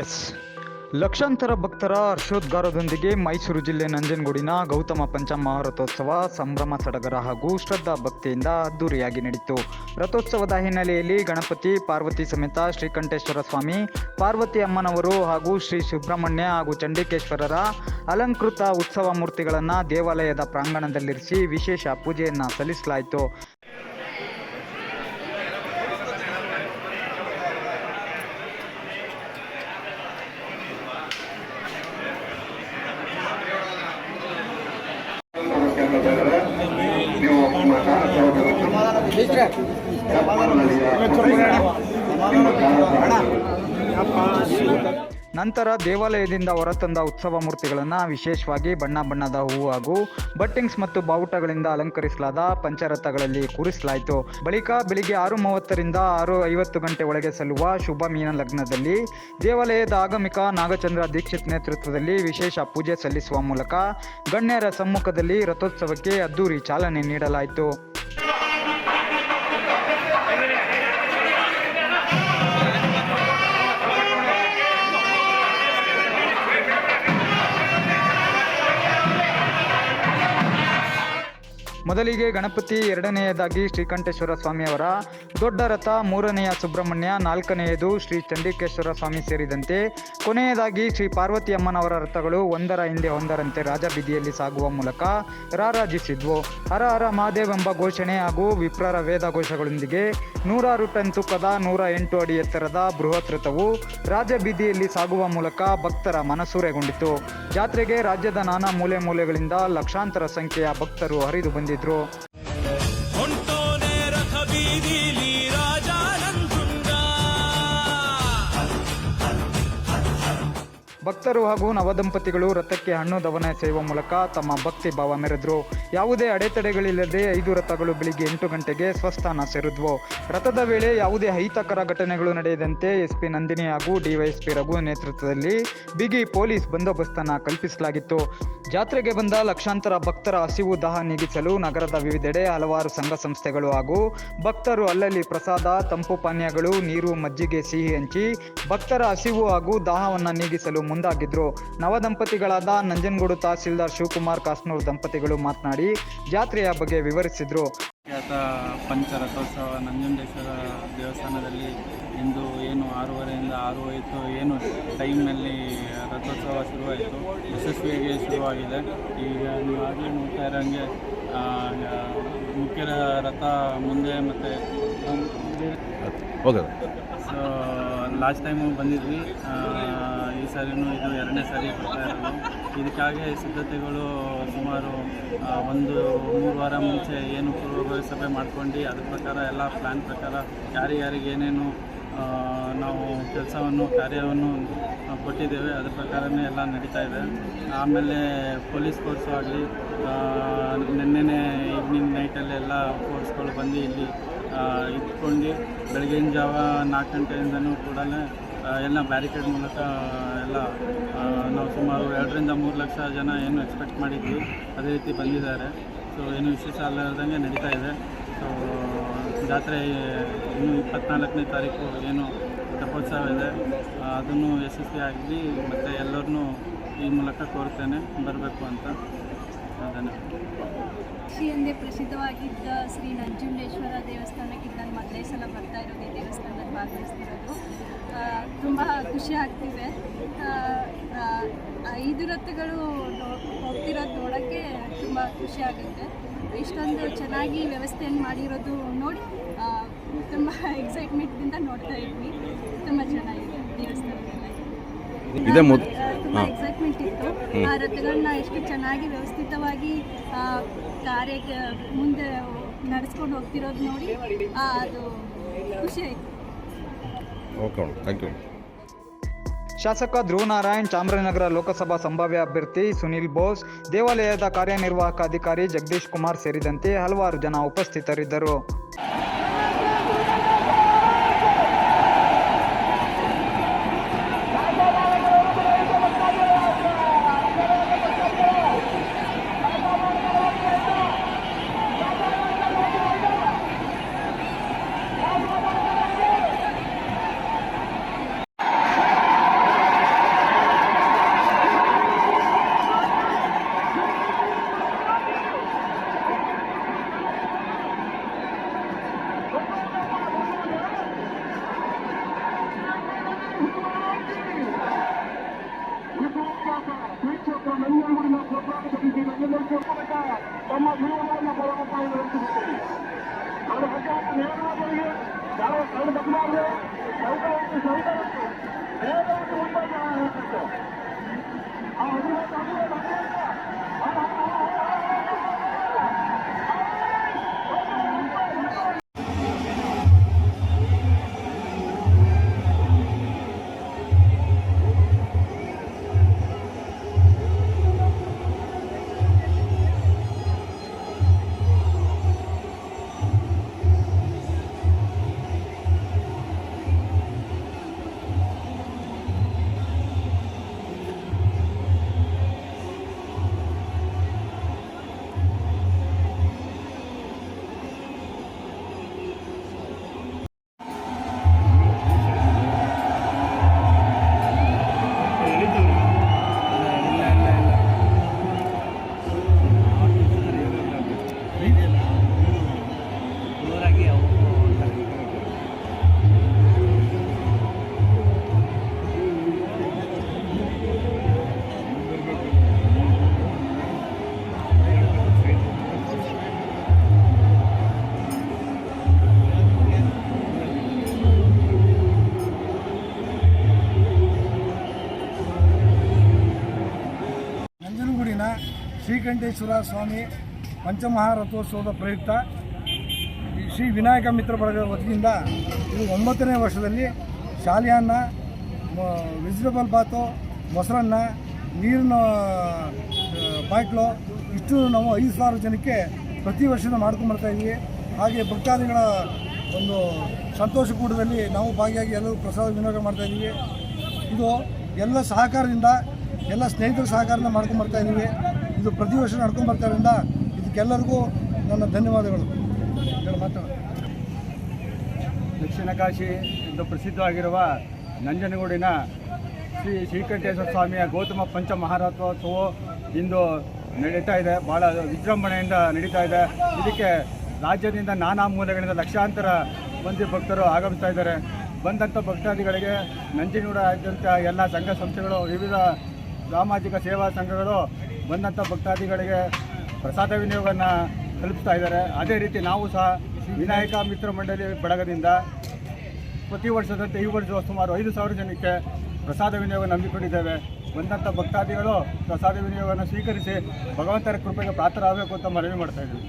S. ಲಕ್ಷಾಂತರ ಭಕ್ತರ ಹರ್ಷೋದ್ಗಾರದೊಂದಿಗೆ ಮೈಸೂರು ಜಿಲ್ಲೆ ನಂಜನಗೂಡಿನ ಗೌತಮ ಪಂಚಮ ರಥೋತ್ಸವ ಸಂಭ್ರಮ ಸಡಗರ ಹಾಗೂ ಶ್ರದ್ಧಾ ಭಕ್ತಿಯಿಂದ ಅದ್ದೂರಿಯಾಗಿ ನಡೆಯಿತು ರಥೋತ್ಸವದ ಹಿನ್ನೆಲೆಯಲ್ಲಿ ಗಣಪತಿ, ಪಾರ್ವತಿ ಸಮೇತ ಶ್ರೀಕಂಠೇಶ್ವರ ಸ್ವಾಮಿ, ಪಾರ್ವತಿ ಅಮ್ಮನವರು ಹಾಗೂ ಶ್ರೀ ಸುಬ್ರಹ್ಮಣ್ಯ ಹಾಗೂ ಚಂಡಿಕೇಶ್ವರರ ಅಲಂಕೃತ ಉತ್ಸವ ಮೂರ್ತಿಗಳನ್ನು ದೇವಾಲಯದ ಪ್ರಾಂಗಣದಲ್ಲಿರಿಸಿ ವಿಶೇಷ ಪೂಜೆಯನ್ನು ಸಲ್ಲಿಸಲಾಯಿತು. ನಂತರ ದೇವಾಲಯದಿಂದ ಹೊರತಂದ ಉತ್ಸವ ಮೂರ್ತಿಗಳನ್ನು ವಿಶೇಷವಾಗಿ ಬಣ್ಣ ಬಣ್ಣದ ಹೂವು ಹಾಗೂ ಬಟ್ಟಿಂಗ್ಸ್ ಮತ್ತು ಬಾವುಟಗಳಿಂದ ಅಲಂಕರಿಸಲಾದ ಪಂಚರಥಗಳಲ್ಲಿ ಕೂರಿಸಲಾಯಿತು. ಬಳಿಕ ಬೆಳಿಗ್ಗೆ ಆರು ಮೂವತ್ತರಿಂದ ಆರು ಐವತ್ತು ಗಂಟೆ ಒಳಗೆ ಸಲ್ಲುವ ಶುಭ ಮೀನ ಲಗ್ನದಲ್ಲಿ ದೇವಾಲಯದ ಆಗಮಿಕ ನಾಗಚಂದ್ರ ದೀಕ್ಷಿತ್ ನೇತೃತ್ವದಲ್ಲಿ ವಿಶೇಷ ಪೂಜೆ ಸಲ್ಲಿಸುವ ಮೂಲಕ ಗಣ್ಯರ ಸಮ್ಮುಖದಲ್ಲಿ ರಥೋತ್ಸವಕ್ಕೆ ಅದ್ದೂರಿ ಚಾಲನೆ ನೀಡಲಾಯಿತು. ಮೊದಲಿಗೆ ಗಣಪತಿ ಎರಡನೆಯದಾಗಿ ಶ್ರೀಕಂಠೇಶ್ವರ ಸ್ವಾಮಿಯವರ, ದೊಡ್ಡ ರಥ ಮೂರನೆಯ ಸುಬ್ರಹ್ಮಣ್ಯ ನಾಲ್ಕನೆಯದು ಶ್ರೀ ಚಂಡಿಕೇಶ್ವರ ಸ್ವಾಮಿ ಸೇರಿದಂತೆ ಕೊನೆಯದಾಗಿ ಶ್ರೀ ಪಾರ್ವತಿ ಅಮ್ಮನವರ ರಥಗಳು ಒಂದರ ಹಿಂದೆ ಒಂದರಂತೆ ರಾಜಬೀದಿಯಲ್ಲಿ ಸಾಗುವ ಮೂಲಕ ರಾರಾಜಿಸಿದ್ವು. ಹರ ಹರ ಮಹಾದೇವ್ ಎಂಬ ಘೋಷಣೆ ಹಾಗೂ ವಿಪ್ರರ ವೇದ ಘೋಷಗಳೊಂದಿಗೆ ನೂರಾರು ಟನ್ ತೂಕದ ನೂರ ಎಂಟು ಅಡಿ ಎತ್ತರದ ಬೃಹತ್ ರಥವು ರಾಜಬೀದಿಯಲ್ಲಿ ಸಾಗುವ ಮೂಲಕ ಭಕ್ತರ ಮನಸೂರೆಗೊಂಡಿತು. ಜಾತ್ರೆಗೆ ರಾಜ್ಯದ ನಾನಾ ಮೂಲೆ ಮೂಲೆಗಳಿಂದ ಲಕ್ಷಾಂತರ ಸಂಖ್ಯೆಯ ಭಕ್ತರು ಹರಿದು ಬಂದಿದ್ರು. encuentro ಭಕ್ತರು ಹಾಗೂ ನವದಂಪತಿಗಳು ರಥಕ್ಕೆ ಹಣ್ಣು ದವನ ಸೇವ ಮೂಲಕ ತಮ್ಮ ಭಕ್ತಿ ಭಾವ ಮೆರೆದ್ರು. ಯಾವುದೇ ಅಡೆತಡೆಗಳಿಲ್ಲದೆ ಐದು ರಥಗಳು ಬೆಳಿಗ್ಗೆ ಎಂಟು ಗಂಟೆಗೆ ಸ್ವಸ್ಥಾನ ಸೇರಿದ್ವು. ರಥದ ವೇಳೆ ಯಾವುದೇ ಅಹಿತಕರ ಘಟನೆಗಳು ನಡೆಯದಂತೆ ಎಸ್ಪಿ ನಂದಿನಿ ಹಾಗೂ ಡಿವೈಎಸ್ಪಿ ರಘು ನೇತೃತ್ವದಲ್ಲಿ ಬಿಗಿ ಪೊಲೀಸ್ ಬಂದೋಬಸ್ತನ್ನು ಕಲ್ಪಿಸಲಾಗಿತ್ತು. ಜಾತ್ರೆಗೆ ಬಂದ ಲಕ್ಷಾಂತರ ಭಕ್ತರ ಹಸಿವು ದಾಹ ನೀಗಿಸಲು ನಗರದ ವಿವಿಧೆಡೆ ಹಲವಾರು ಸಂಘ ಸಂಸ್ಥೆಗಳು ಹಾಗೂ ಭಕ್ತರು ಅಲ್ಲಲ್ಲಿ ಪ್ರಸಾದ, ತಂಪು ಪಾನೀಯಗಳು, ನೀರು, ಮಜ್ಜಿಗೆ, ಸಿಹಿ ಹಂಚಿ ಭಕ್ತರ ಹಸಿವು ಹಾಗೂ ದಾಹವನ್ನು ನೀಗಿಸಲು ಮುಂದಾಗಿದ್ರು. ನವದಂಪತಿಗಳಾದ ನಂಜನಗೂಡು ತಹಸೀಲ್ದಾರ್ ಶಿವಕುಮಾರ್ ಕಾಸ್ನೂರ್ ದಂಪತಿಗಳು ಮಾತನಾಡಿ ಜಾತ್ರೆಯ ಬಗ್ಗೆ ವಿವರಿಸಿದ್ರು. ಖ್ಯಾತ ಪಂಚರಥೋತ್ಸವ ನಂಜುಂಡೇಶ್ವರ ದೇವಸ್ಥಾನದಲ್ಲಿ ಇಂದು ಏನು ಆರೂವರೆಯಿಂದ ಆರು ಹೋಯಿತು ಏನು ಟೈಮ್ನಲ್ಲಿ ರಥೋತ್ಸವ ಶುರುವಾಯಿತು. ಯಶಸ್ವಿಯಾಗಿ ಶುರುವಾಗಿದೆ. ಈಗ ನೀವು ಆಗಲೇ ನೋಡ್ತಾ ಇರೋಂಗೆ ಮುಖ್ಯ ರಥ ಮುಂದೆ ಮತ್ತು ಹೋಗೋದು ಸೊ ಲಾಸ್ಟ್ ಟೈಮು ಬಂದಿದ್ವಿ. ಈ ಸಾರಿನೂ ಇದು ಎರಡನೇ ಸಾರಿ ಬರ್ತಾ ಇರೋದು. ಇದಕ್ಕಾಗಿ ಸಿದ್ಧತೆಗಳು ಸುಮಾರು ಒಂದು ಮೂರು ವಾರ ಮುಂಚೆ ಏನು ಪೂರ್ವಭಾವಿ ಸಭೆ ಮಾಡ್ಕೊಂಡು, ಅದ್ರ ಪ್ರಕಾರ ಎಲ್ಲ ಪ್ಲ್ಯಾನ್ ಪ್ರಕಾರ ಯಾರಿಗಾರಿಗೆ ಏನೇನು ನಾವು ಕೆಲಸವನ್ನು, ಕಾರ್ಯವನ್ನು ಕೊಟ್ಟಿದ್ದೇವೆ, ಅದ್ರ ಪ್ರಕಾರನೇ ಎಲ್ಲ ನಡೀತಾ ಇದೆ. ಆಮೇಲೆ ಪೊಲೀಸ್ ಫೋರ್ಸು ಆಗಲಿ ನಿನ್ನೆ ಈವ್ನಿಂಗ್ ನೈಟಲ್ಲೆಲ್ಲ ಫೋರ್ಸ್ಗಳು ಬಂದು ಇಲ್ಲಿ ಇಟ್ಕೊಂಡು ಬೆಳಗಿನ ಜಾವ ನಾಲ್ಕು ಗಂಟೆಯಿಂದನೂ ಕೂಡ ಎಲ್ಲ ಬ್ಯಾರಿಕೇಡ್ ಮೂಲಕ, ಎಲ್ಲ ನಾವು ಸುಮಾರು ಎರಡರಿಂದ ಮೂರು ಲಕ್ಷ ಜನ ಏನು ಎಕ್ಸ್ಪೆಕ್ಟ್ ಮಾಡಿದ್ವಿ, ಅದೇ ರೀತಿ ಬಂದಿದ್ದಾರೆ. ಸೊ ಏನು ವಿಶೇಷ ಅಲ್ಲದಂಗೆ ನಡೀತಾ ಇದೆ. ಸೊ ಜಾತ್ರೆ ಇನ್ನು ಇಪ್ಪತ್ನಾಲ್ಕನೇ ತಾರೀಕು ಏನು ತಪೋತ್ಸವ ಇದೆ, ಅದನ್ನು ಯಶಸ್ವಿ ಆಗಲಿ ಮತ್ತು ಎಲ್ಲರನ್ನೂ ಈ ಮೂಲಕ ಕೋರ್ತೇನೆ ಬರಬೇಕು ಅಂತ. ಧನ್ಯವಾದ. ಶ್ರೀ ಎಂದೇ ಪ್ರಸಿದ್ಧವಾಗಿದ್ದ ಶ್ರೀ ನಂಜುಂಡೇಶ್ವರ ದೇವಸ್ಥಾನಕ್ಕೆ ನಾನು ಮೊದಲೇ ಸಲ ಬರ್ತಾ ಇರೋದು ಈ ದೇವಸ್ಥಾನದಲ್ಲಿ ಭಾಗವಹಿಸ್ತಿರೋದು. ತುಂಬ ಖುಷಿ ಆಗ್ತಿದೆ. ಐದು ರಥಗಳು ಹೋಗ್ತಿರೋದು ನೋಡೋಕ್ಕೆ ತುಂಬ ಖುಷಿ ಆಗುತ್ತೆ. ಇಷ್ಟೊಂದು ಚೆನ್ನಾಗಿ ವ್ಯವಸ್ಥೆಯನ್ನು ಮಾಡಿರೋದು ನೋಡಿ ತುಂಬ ಎಕ್ಸೈಟ್ಮೆಂಟ್ದಿಂದ ನೋಡ್ತಾ ಇದ್ವಿ. ತುಂಬ ಚೆನ್ನಾಗಿದೆ ದೇವಸ್ಥಾನದಲ್ಲಿ. ಇದೇ ಮೊದ್ ತುಂಬ ಎಕ್ಸೈಟ್ಮೆಂಟ್ ಇತ್ತು. ಆ ರಥಗಳನ್ನ ಎಷ್ಟು ಚೆನ್ನಾಗಿ ವ್ಯವಸ್ಥಿತವಾಗಿ ಕಾರ್ಯ ಮುಂದೆ ನಡೆಸ್ಕೊಂಡು ಹೋಗ್ತಿರೋದು ನೋಡಿ ಆ, ಅದು ಖುಷಿ ಆಯಿತು. ಓಕೆ ಥ್ಯಾಂಕ್ ಯು ಶಾಸಕ ಧ್ರುವನಾರಾಯಣ್ ಚಾಮರಾಜನಗರ ಲೋಕಸಭಾ ಸಂಭಾವ್ಯ ಅಭ್ಯರ್ಥಿ ಸುನಿಲ್ ಬೋಸ್ ದೇವಾಲಯದ ಕಾರ್ಯನಿರ್ವಾಹಕ ಅಧಿಕಾರಿ ಜಗದೀಶ್ ಕುಮಾರ್ ಸೇರಿದಂತೆ ಹಲವಾರು ಜನ ಉಪಸ್ಥಿತರಿದ್ದರು. ಈ ಕ್ಷೇತ್ರ ನಂಜನಗೂಡಿನ ಸರ್ಕಾರದಲ್ಲಿ ಎಲ್ಲರಿಗೂ ತಮ್ಮ ಜೀವನವನ್ನು ಬಲವಂತ ನಡೆಸಿದ್ದೇನೆ ಅವರ ಹಜಾರು ನೇರವಾಗಿ ಯಾವ ಆ ಶ್ರೀಕಂಠೇಶ್ವರ ಸ್ವಾಮಿ ಪಂಚಮಹಾರಥೋತ್ಸವದ ಪ್ರಯುಕ್ತ. ಶ್ರೀ ವಿನಾಯಕ ಮಿತ್ರ ಬಳಗದ ವತಿಯಿಂದ ಇದು ಒಂಬತ್ತನೇ ವರ್ಷದಲ್ಲಿ ಶಾಲೆಯನ್ನ ವೆಜಿಟೇಬಲ್ ಬಾತು, ಮೊಸರನ್ನ, ನೀರಿನ ಬಾಟ್ಲು ಇಷ್ಟು ನಾವು ಐದು ಸಾವಿರ ಜನಕ್ಕೆ ಪ್ರತಿ ವರ್ಷದ ಇದ್ವಿ. ಹಾಗೆ ಭಕ್ತಾದಿಗಳ ಒಂದು ಸಂತೋಷ ಕೂಟದಲ್ಲಿ ನಾವು ಭಾಗಿಯಾಗಿ ಎಲ್ಲರೂ ಪ್ರಸಾದ ವಿನಿಯೋಗ ಮಾಡ್ತಾ ಇದ್ದೀವಿ ಇದು ಎಲ್ಲ ಸಹಕಾರದಿಂದ, ಎಲ್ಲ ಸ್ನೇಹಿತರ ಸಹಕಾರದಿಂದ ಮಾಡ್ಕೊಂಡು ಇದ್ದೀವಿ ಇದು ಪ್ರತಿ ವರ್ಷ ನಡ್ಕೊಂಡು ಬರ್ತಾರಿಂದ ಇದಕ್ಕೆಲ್ಲರಿಗೂ ನನ್ನ ಧನ್ಯವಾದಗಳು. ದಕ್ಷಿಣ ಕಾಶಿ ಎಂದು ಪ್ರಸಿದ್ಧವಾಗಿರುವ ನಂಜನಗೂಡಿನ ಶ್ರೀ ಶ್ರೀಕಂಠೇಶ್ವರ ಸ್ವಾಮಿಯ ಗೌತಮ ಪಂಚ ಮಹಾರಥೋತ್ಸವ ಇಂದು ನಡೀತಾ ಇದೆ. ಭಾಳ ವಿಜೃಂಭಣೆಯಿಂದ ನಡೀತಾ ಇದೆ. ಇದಕ್ಕೆ ರಾಜ್ಯದಿಂದ ನಾನಾ ಮೂಲಗಳಿಂದ ಲಕ್ಷಾಂತರ ಮಂದಿ ಭಕ್ತರು ಆಗಮಿಸ್ತಾ ಇದ್ದಾರೆ. ಬಂದಂಥ ಭಕ್ತಾದಿಗಳಿಗೆ ನಂಜನಗೂಡ ನಂಜನಗೂಡಾದ್ಯಂತ ಎಲ್ಲ ಸಂಘ ಸಂಸ್ಥೆಗಳು, ವಿವಿಧ ಸಾಮಾಜಿಕ ಸೇವಾ ಸಂಘಗಳು ಬಂದಂಥ ಭಕ್ತಾದಿಗಳಿಗೆ ಪ್ರಸಾದ ವಿನಿಯೋಗವನ್ನು ಕಲ್ಪಿಸ್ತಾ ಇದ್ದಾರೆ. ಅದೇ ರೀತಿ ನಾವು ಸಹ ವಿನಾಯಕ ಮಿತ್ರ ಮಂಡಳಿ ಬಳಗದಿಂದ ಪ್ರತಿ ವರ್ಷದಂತೆ ಈ ವರ್ಷ ಸುಮಾರು ಐದು ಸಾವಿರ ಜನಕ್ಕೆ ಪ್ರಸಾದ ವಿನಿಯೋಗ ನಂಬಿಕೊಂಡಿದ್ದೇವೆ ಬಂದಂಥ ಭಕ್ತಾದಿಗಳು ಪ್ರಸಾದ ವಿನಿಯೋಗವನ್ನು ಸ್ವೀಕರಿಸಿ ಭಗವಂತರ ಕೃಪೆಗೆ ಪಾತ್ರರಾಗಬೇಕು ಅಂತ ಮನವಿ ಮಾಡ್ತಾ ಇದ್ದೀವಿ.